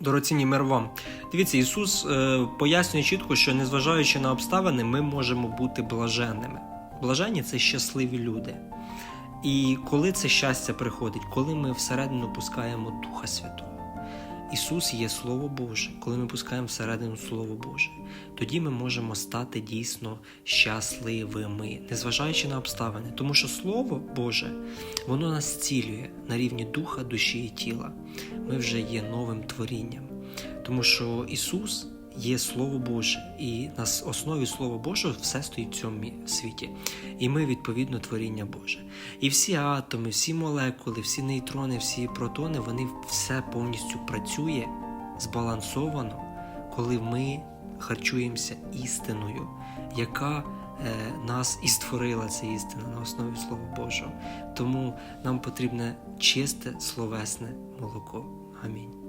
Дорогоцінні мир вам. Дивіться, Ісус е, пояснює чітко, що незважаючи на обставини, ми можемо бути блаженними. Блаженні це щасливі люди. І коли це щастя приходить, коли ми всередину пускаємо Духа Святого. Ісус є Слово Боже. Коли ми пускаємо всередину Слово Боже, тоді ми можемо стати дійсно щасливими, незважаючи на обставини. Тому що Слово Боже, воно нас зцілює на рівні духа, душі і тіла. Ми вже є новим творінням. Тому що Ісус є Слово Боже, і на основі Слова Божого все стоїть в цьому світі. І ми, відповідно, творіння Боже. І всі атоми, всі молекули, всі нейтрони, всі протони, вони все повністю працює збалансовано, коли ми харчуємося істиною, яка нас і створила ця істина на основі Слова Божого. Тому нам потрібне чисте словесне молоко. Амінь.